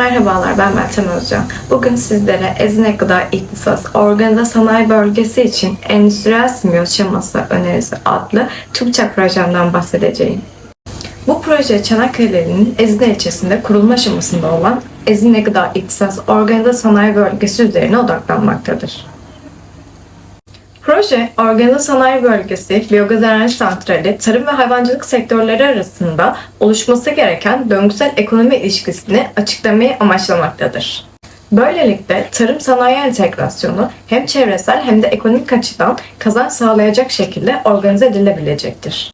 Merhabalar ben Meltem Özcan. Bugün sizlere Ezine Gıda İhtisas Organize Sanayi Bölgesi için Endüstriyel Simbiyoz Şeması Önerisi adlı TÜBİTAK projemden bahsedeceğim. Bu proje Çanakkale'nin Ezine ilçesinde kurulma aşamasında olan Ezine Gıda İhtisas Organize Sanayi Bölgesi üzerine odaklanmaktadır. Proje, organize sanayi bölgesi, biyogaz enerji santrali, tarım ve hayvancılık sektörleri arasında oluşması gereken döngüsel ekonomi ilişkisini açıklamayı amaçlamaktadır. Böylelikle tarım sanayi entegrasyonu hem çevresel hem de ekonomik açıdan kazanç sağlayacak şekilde organize edilebilecektir.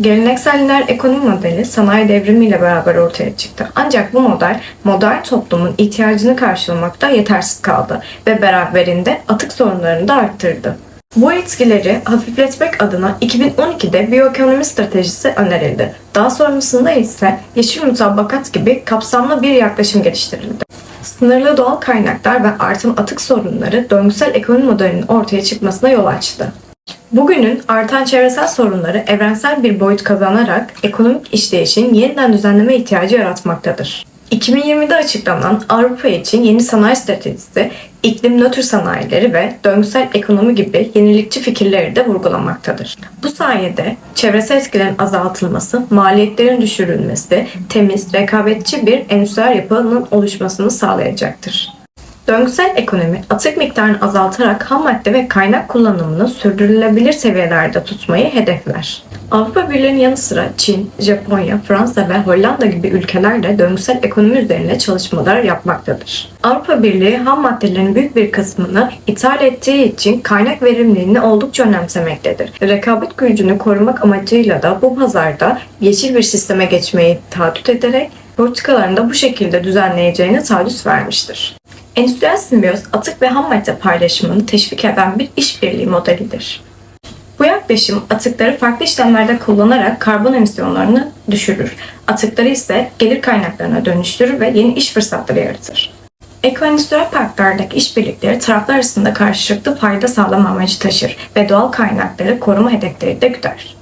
Geleneksel lineer ekonomi modeli sanayi devrimiyle beraber ortaya çıktı. Ancak bu model modern toplumun ihtiyacını karşılamakta yetersiz kaldı ve beraberinde atık sorunlarını da arttırdı. Bu etkileri hafifletmek adına 2012'de biyoekonomi stratejisi önerildi. Daha sonrasında ise yeşil mutabakat gibi kapsamlı bir yaklaşım geliştirildi. Sınırlı doğal kaynaklar ve artan atık sorunları döngüsel ekonomi modelinin ortaya çıkmasına yol açtı. Bugünün artan çevresel sorunları evrensel bir boyut kazanarak ekonomik işleyişin yeniden düzenleme ihtiyacı yaratmaktadır. 2020'de açıklanan Avrupa için yeni sanayi stratejisi, iklim nötr sanayileri ve döngüsel ekonomi gibi yenilikçi fikirleri de vurgulamaktadır. Bu sayede çevresel etkilerin azaltılması, maliyetlerin düşürülmesi, temiz, rekabetçi bir endüstriyel yapının oluşmasını sağlayacaktır. Döngüsel ekonomi atık miktarını azaltarak ham madde ve kaynak kullanımını sürdürülebilir seviyelerde tutmayı hedefler. Avrupa Birliği'nin yanı sıra Çin, Japonya, Fransa ve Hollanda gibi ülkeler de döngüsel ekonomi üzerine çalışmalar yapmaktadır. Avrupa Birliği ham maddelerin büyük bir kısmını ithal ettiği için kaynak verimliliğini oldukça önemsemektedir. Rekabet gücünü korumak amacıyla da bu pazarda yeşil bir sisteme geçmeyi taahhüt ederek politikalarını da bu şekilde düzenleyeceğine taahhüt vermiştir. Endüstriyel simbiyoz atık ve ham madde paylaşımını teşvik eden bir işbirliği modelidir. Bu yaklaşım atıkları farklı işlemlerde kullanarak karbon emisyonlarını düşürür. Atıkları ise gelir kaynaklarına dönüştürür ve yeni iş fırsatları yaratır. Ekoendüstriyel parklardaki işbirlikleri taraflar arasında karşılıklı fayda sağlama amacı taşır ve doğal kaynakları koruma hedefleri de güder.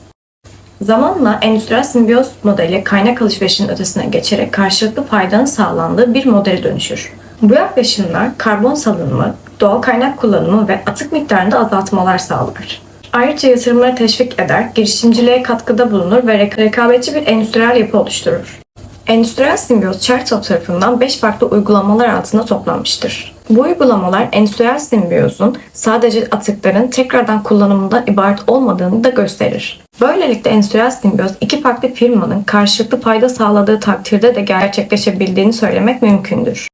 Zamanla endüstriyel simbiyoz modeli kaynak alışverişinin ötesine geçerek karşılıklı faydanın sağlandığı bir modele dönüşür. Bu yaklaşımlar karbon salınımı, doğal kaynak kullanımı ve atık miktarında azaltmalar sağlar. Ayrıca yatırımları teşvik eder, girişimciliğe katkıda bulunur ve rek- rekabetçi bir endüstriyel yapı oluşturur. Endüstriyel simbiyoz Chertoff tarafından 5 farklı uygulamalar altında toplanmıştır. Bu uygulamalar endüstriyel simbiyozun sadece atıkların tekrardan kullanımından ibaret olmadığını da gösterir. Böylelikle endüstriyel simbiyoz iki farklı firmanın karşılıklı fayda sağladığı takdirde de gerçekleşebildiğini söylemek mümkündür.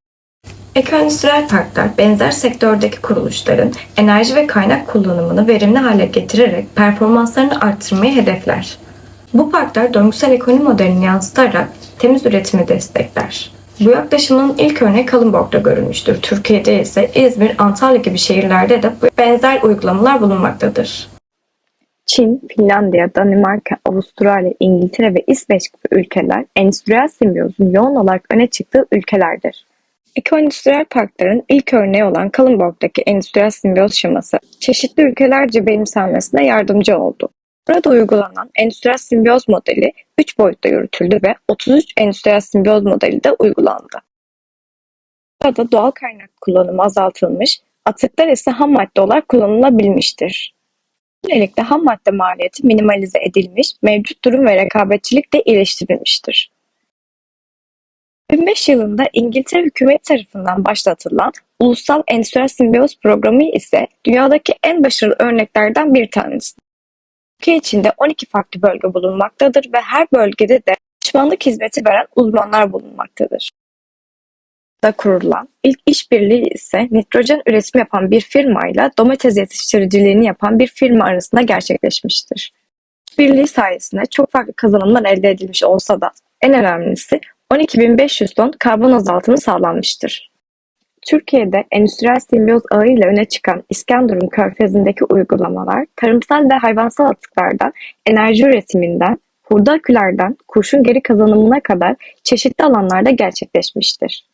Ekoendüstriyel parklar benzer sektördeki kuruluşların enerji ve kaynak kullanımını verimli hale getirerek performanslarını arttırmayı hedefler. Bu parklar döngüsel ekonomi modelini yansıtarak temiz üretimi destekler. Bu yaklaşımın ilk örneği Kalınborg'da görülmüştür. Türkiye'de ise İzmir, Antalya gibi şehirlerde de benzer uygulamalar bulunmaktadır. Çin, Finlandiya, Danimarka, Avustralya, İngiltere ve İsveç gibi ülkeler endüstriyel simbiyozun yoğun olarak öne çıktığı ülkelerdir. Ekoendüstriyel parkların ilk örneği olan Kalundborg'daki endüstriyel simbiyoz şeması çeşitli ülkelerce benimsenmesine yardımcı oldu. Burada uygulanan endüstriyel simbiyoz modeli 3 boyutta yürütüldü ve 33 endüstriyel simbiyoz modeli de uygulandı. Burada doğal kaynak kullanımı azaltılmış, atıklar ise ham madde olarak kullanılabilmiştir. Böylelikle ham madde maliyeti minimalize edilmiş, mevcut durum ve rekabetçilik de iyileştirilmiştir. 2005 yılında İngiltere hükümeti tarafından başlatılan Ulusal Endüstriyel Simbiyoz Programı ise dünyadaki en başarılı örneklerden bir tanesi. Ülke içinde 12 farklı bölge bulunmaktadır ve her bölgede de danışmanlık hizmeti veren uzmanlar bulunmaktadır. Da kurulan ilk işbirliği ise nitrojen üretimi yapan bir firmayla domates yetiştiriciliğini yapan bir firma arasında gerçekleşmiştir. İşbirliği sayesinde çok farklı kazanımlar elde edilmiş olsa da en önemlisi 12.500 ton karbon azaltımı sağlanmıştır. Türkiye'de endüstriyel simbiyoz ağıyla öne çıkan İskenderun Körfezi'ndeki uygulamalar, tarımsal ve hayvansal atıklardan, enerji üretiminden, hurda akülerden, kurşun geri kazanımına kadar çeşitli alanlarda gerçekleşmiştir.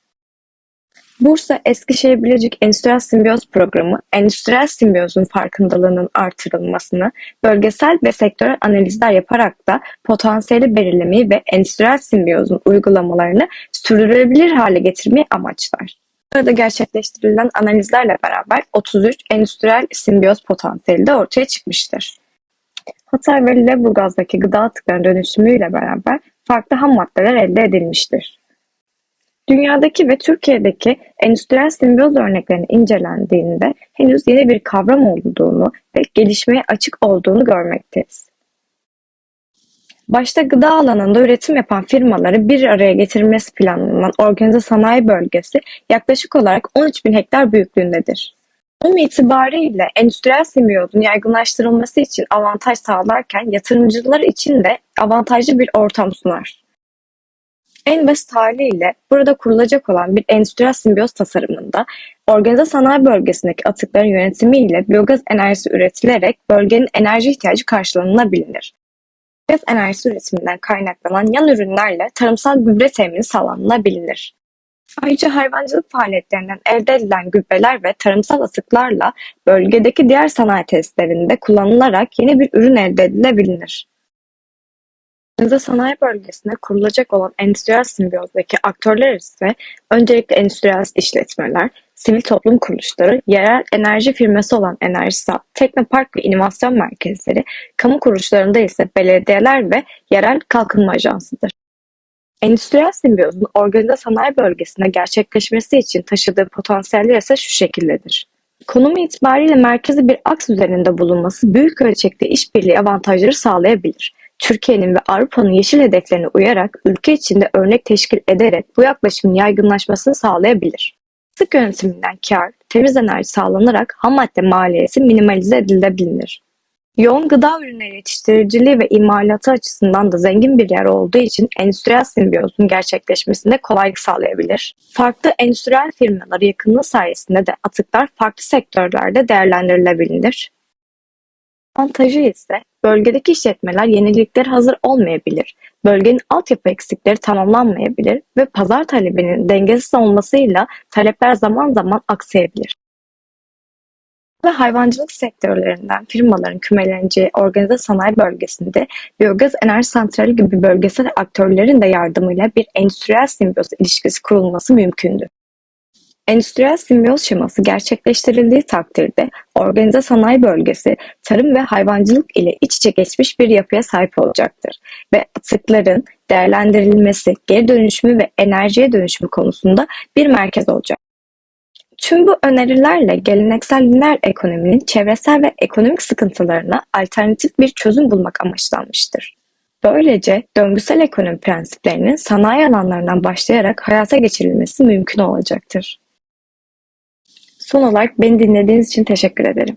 Bursa Eskişehir Bilecik Endüstriyel Simbiyoz Programı, endüstriyel simbiyozun farkındalığının artırılmasını, bölgesel ve sektörel analizler yaparak da potansiyeli belirlemeyi ve endüstriyel simbiyozun uygulamalarını sürdürülebilir hale getirmeyi amaçlar. Burada gerçekleştirilen analizlerle beraber 33 endüstriyel simbiyoz potansiyeli de ortaya çıkmıştır. Hatay ve Lüleburgaz'daki gıda atıklarının dönüşümüyle beraber farklı ham maddeler elde edilmiştir. Dünyadaki ve Türkiye'deki endüstriyel simbiyoz örneklerini incelendiğinde henüz yeni bir kavram olduğunu ve gelişmeye açık olduğunu görmekteyiz. Başta gıda alanında üretim yapan firmaları bir araya getirmesi planlanan organize sanayi bölgesi yaklaşık olarak 13 bin hektar büyüklüğündedir. Onun itibariyle endüstriyel simbiyozun yaygınlaştırılması için avantaj sağlarken yatırımcılar için de avantajlı bir ortam sunar. En basit haliyle burada kurulacak olan bir endüstriyel simbiyoz tasarımında organize sanayi bölgesindeki atıkların yönetimiyle biyogaz enerjisi üretilerek bölgenin enerji ihtiyacı karşılanılabilir. Gaz enerjisi üretiminden kaynaklanan yan ürünlerle tarımsal gübre temini sağlanılabilir. Ayrıca hayvancılık faaliyetlerinden elde edilen gübreler ve tarımsal atıklarla bölgedeki diğer sanayi tesislerinde kullanılarak yeni bir ürün elde edilebilir. Organize sanayi bölgesinde kurulacak olan endüstriyel simbiyozdaki aktörler ise öncelikle endüstriyel işletmeler, sivil toplum kuruluşları, yerel enerji firması olan Enerjisa, Teknopark ve inovasyon merkezleri, kamu kuruluşlarında ise belediyeler ve yerel kalkınma ajansıdır. Endüstriyel simbiyozun organize sanayi bölgesinde gerçekleşmesi için taşıdığı potansiyeller ise şu şekildedir. Konumu itibariyle merkezi bir aks üzerinde bulunması büyük ölçekte işbirliği avantajları sağlayabilir. Türkiye'nin ve Avrupa'nın yeşil hedeflerine uyarak ülke içinde örnek teşkil ederek bu yaklaşımın yaygınlaşmasını sağlayabilir. Sık yönetiminden kar, temiz enerji sağlanarak ham madde maliyeti minimalize edilebilir. Yoğun gıda ürünleri yetiştiriciliği ve imalatı açısından da zengin bir yer olduğu için endüstriyel simbiyozun gerçekleşmesinde kolaylık sağlayabilir. Farklı endüstriyel firmalar yakınlığı sayesinde de atıklar farklı sektörlerde değerlendirilebilir. Avantajı ise bölgedeki işletmeler yeniliklere hazır olmayabilir, bölgenin altyapı eksikleri tamamlanmayabilir ve pazar talebinin dengesiz olmasıyla talepler zaman zaman aksayabilir. Ve hayvancılık sektörlerinden firmaların kümeleneceği organize sanayi bölgesinde biyogaz enerji santrali gibi bölgesel aktörlerin de yardımıyla bir endüstriyel simbiyoz ilişkisi kurulması mümkündür. Endüstriyel simbiyoz şeması gerçekleştirildiği takdirde organize sanayi bölgesi tarım ve hayvancılık ile iç içe geçmiş bir yapıya sahip olacaktır ve atıkların değerlendirilmesi, geri dönüşümü ve enerjiye dönüşümü konusunda bir merkez olacak. Tüm bu önerilerle geleneksel lineer ekonominin çevresel ve ekonomik sıkıntılarına alternatif bir çözüm bulmak amaçlanmıştır. Böylece döngüsel ekonomi prensiplerinin sanayi alanlarından başlayarak hayata geçirilmesi mümkün olacaktır. Son olarak beni dinlediğiniz için teşekkür ederim.